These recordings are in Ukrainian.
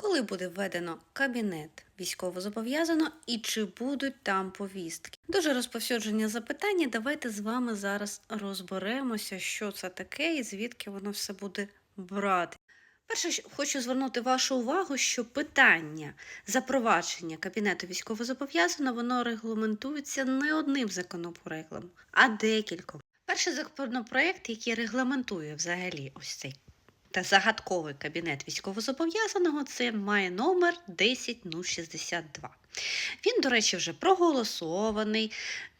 Коли буде введено кабінет військовозобов'язано і чи будуть там повістки? Дуже розповсюдження запитання. Давайте з вами зараз розберемося, що це таке і звідки воно все буде брати. Перше, хочу звернути вашу увагу, що питання запровадження кабінету військовозобов'язаного воно регламентується не одним законопроектом, а декільком. Перший законопроект, який регламентує взагалі ось цей та загадковий кабінет військовозобов'язаного, це має номер 10062. Він, до речі, вже проголосований.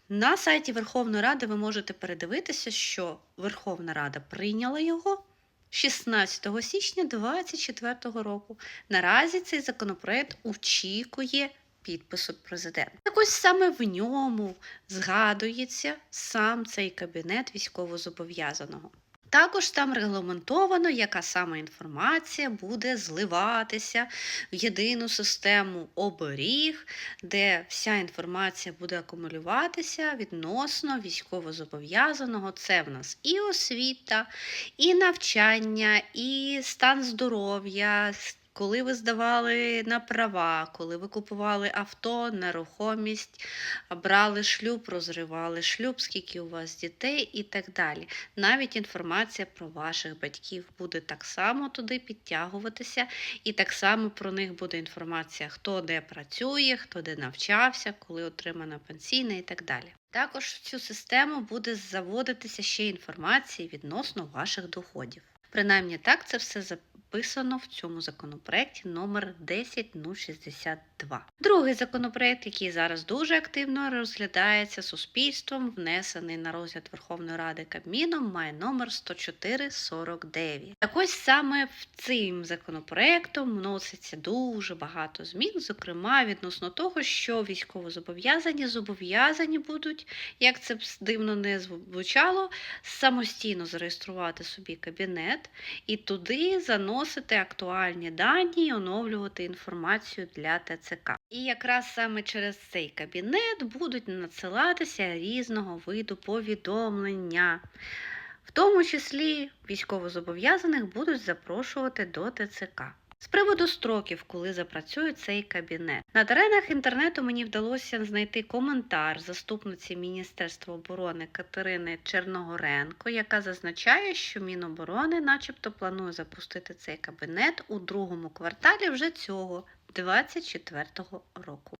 На сайті Верховної Ради ви можете передивитися, що Верховна Рада прийняла його 16 січня 2024 року. Наразі цей законопроект очікує підпису президента. Так ось саме в ньому згадується сам цей кабінет військовозобов'язаного. Також там регламентовано, яка саме інформація буде зливатися в єдину систему оберіг, де вся інформація буде акумулюватися відносно військовозобов'язаного. Це в нас і освіта, і навчання, і стан здоров'я. Коли ви здавали на права, коли ви купували авто, нерухомість, брали шлюб, розривали шлюб, скільки у вас дітей і так далі. Навіть інформація про ваших батьків буде так само туди підтягуватися, і так само про них буде інформація, хто де працює, хто де навчався, коли отримана пенсійна і так далі. Також в цю систему буде заводитися ще інформація відносно ваших доходів. Принаймні так це все записано в цьому законопроекті номер 10062. Другий законопроект, який зараз дуже активно розглядається суспільством, внесений на розгляд Верховної Ради Кабміном, має номер 10449. Так ось саме цим законопроектом вноситься дуже багато змін, зокрема відносно того, що військовозобов'язані зобов'язані будуть, як це б дивно не звучало, самостійно зареєструвати собі кабінет і туди заносити актуальні дані і оновлювати інформацію для ТЦК. І якраз саме через цей кабінет будуть надсилатися різного виду повідомлення. В тому числі військовозобов'язаних будуть запрошувати до ТЦК. З приводу строків, коли запрацює цей кабінет. На теренах інтернету мені вдалося знайти коментар заступниці Міністерства оборони Катерини Черногоренко, яка зазначає, що Міноборони начебто планує запустити цей кабінет у другому кварталі вже цього 2024 року.